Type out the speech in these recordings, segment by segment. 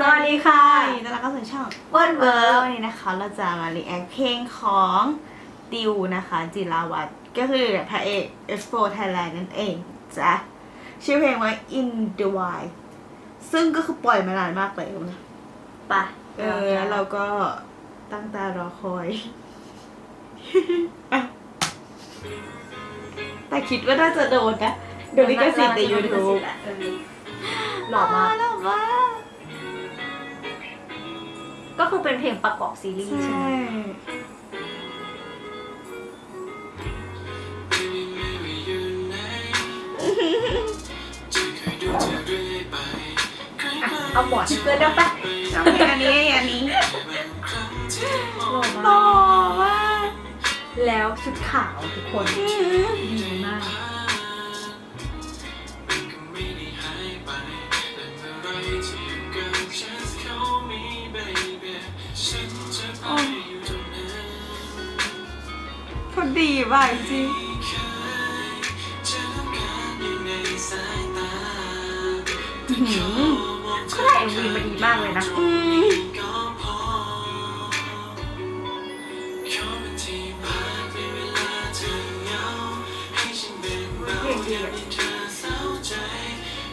สวัสดีค่ะ ยินดีต้อนรับเข้าสู่ช่องอ้วนเวิร์กวันนี้นะคะ เราจะมารีแอคเพลงของติวนะคะ จิราวัตรก็คือพระเอก Expo Thailand นั่นเองจ้ะชื่อเพลงว่า In the Wild ซึ่งก็คือปล่อยมานานมากแล้วนะปะเออแล้วเราก็ตั้งตารอคอย แต่คิดว่าน่าจะโดนนะ โดนลิขสิทธิ์ใน YouTube เออหล่อมาก หล่อมาก ก็คือเป็นเพลงประกอบซีรีส์ใช่ใช่ไหมอะเอาหมอนเกินได้ปะน้องเพลงอันนี้อันนี้หล่อหล่มาอกมากแล้วชุดขาวทุกคนดีมาก ดีว่ะจริงอื้อหือก็ได้เอ็มวีมาดีมากเลยนะอืมเพลงดีอะ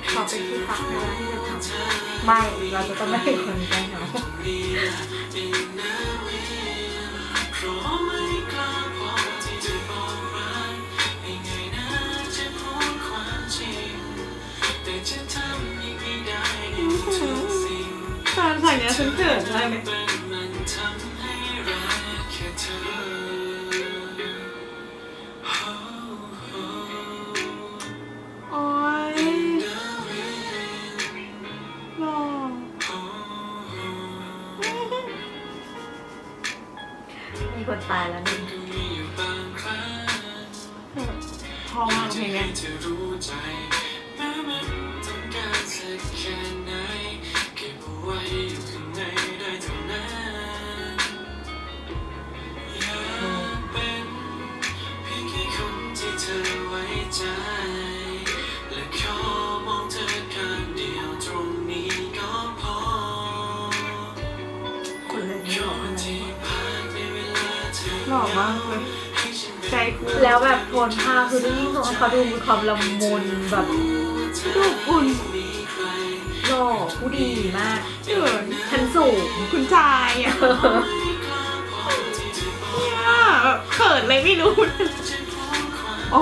ขอเป็นที่พักในเวลาที่จะทำไม่ เราจะต้องไม่เป็นคนแกล้งเหงา ตอนสั่งเนี้ยฉันเกิดมากเลยโอ้ยหล่อมีคนตายแล้วหนึ่งพอมากเพลงเนี้ย คนเลยไม่หล่อขนาดนี้หล่อมากเลยใจกูแล้วแบบโทนผ้าคือยิ่งตรงเขาดูมีความละมุนแบบดูอุ่นหล่อผู้ดีมากเกินชั้นสูงคุณชายอะเนี่ยแบบเขินเลยไม่รู้ โอ้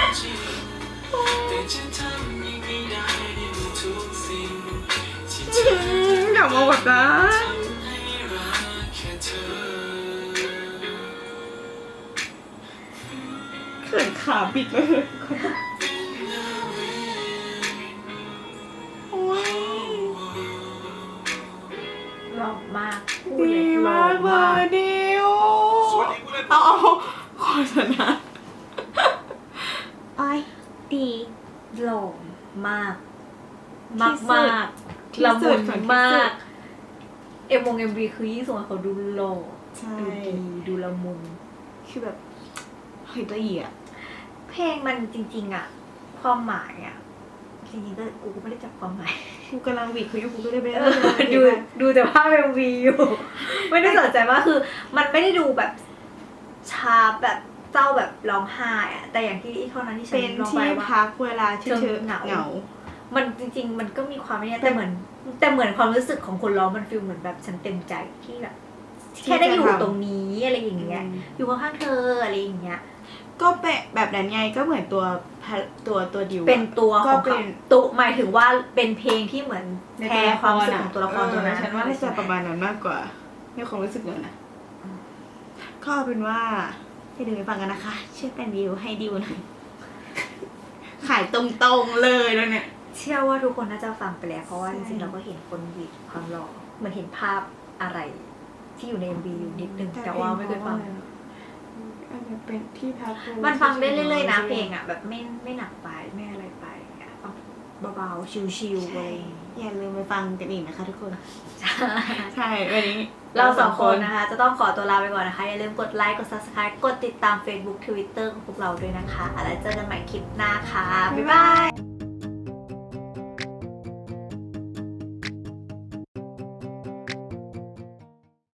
อย่ามาแบบนั้นเขินขาบิดเลย โอ้ยหล่อมากพูดดีเลมากเลมากยดิวเอาเอาโฆษณาอ้อยดีหล่อมากที่มากสุด มาก ละสุมุดนของที่มาสุกดเอ็มวงเอ็มวีคือยิ่งส่งให้เขาดูหล่อใช่ดูดีดูละมุนคือแบบเฮ้ยละเอียดเพลงมันจริง ๆอะความหมายอะจริงๆก็กูก็ไม่ได้จับความหมายกูกำลังวิดเขาอยู่กูก็เลยไม่ได้เออดูดูแต่ภาพเอ็มวีอยู่ไม่ได้สนใจว่าคือ มันไม่ได้ดูแบบชาแบบเจ้าแบบร้องไห้อะแต่อย่างที่เท่านั้นที่ฉันเป็นร้องไปที่ว่าพักเวลาที่เธอเธอเหงาเหงา มันจริง ๆ มันก็มีความเนี่ยแต่เหมือน แต่เหมือนความรู้สึกของคนร้องมันฟีลเหมือนแบบฉันเต็มใจที่แบบแค่ได้อยู่ตรงนี้อะไรอย่างเงี้ย อยู่ข้างๆเธออะไรอย่างเงี้ย ก็เป็นแบบนั้นไงก็เหมือนตัวพะตัวตัวดิวอะเป็นตัวของก็เป็เขานตุหมายถึงว่าเป็นเพลงที่เหมือนในแพร่ความรู้สึกของตัวละครตัวนั้นเออฉันว่าน่าจะประมาณนั้นมากกว่าในความรู้สึกเลยนะก็เอาเป็นว่าไปดูไปฟังกันนะคะช่วยเป็นดิวให้ดิวหน่อยขายตรงๆเลยแล้วเนี่ย เชื่อว่าทุกคนน่าจะฟังไปแล้ว เพราะว่าจริงๆเราก็เห็นคนวีดความหล่อเหมือนเห็นภาพอะไร ที่อยู่ใน MV อยู่นิดนึงแต่ว่าไม่เคยฟัง อันนี้เป็นที่พักมันฟังได้เรื่อยๆนะเพลงอะ แบบไม่ไม่หนักไปไม่อะไรไปอะฟังเบาๆชิวๆอะไรอย่างเงี้ย อย่าลืมไปฟังกันอีกนะคะทุกคนใช่ใช่วันนี้ เราสองคนนะคะ จะต้องขอตัวลาไปก่อนนะคะ อย่าลืมกดไลค์ กด subscribe กดติดตาม Facebook Twitter ของพวกเราด้วยนะคะ แล้วเจอกันใหม่คลิปหน้าค่ะ บ๊ายบาย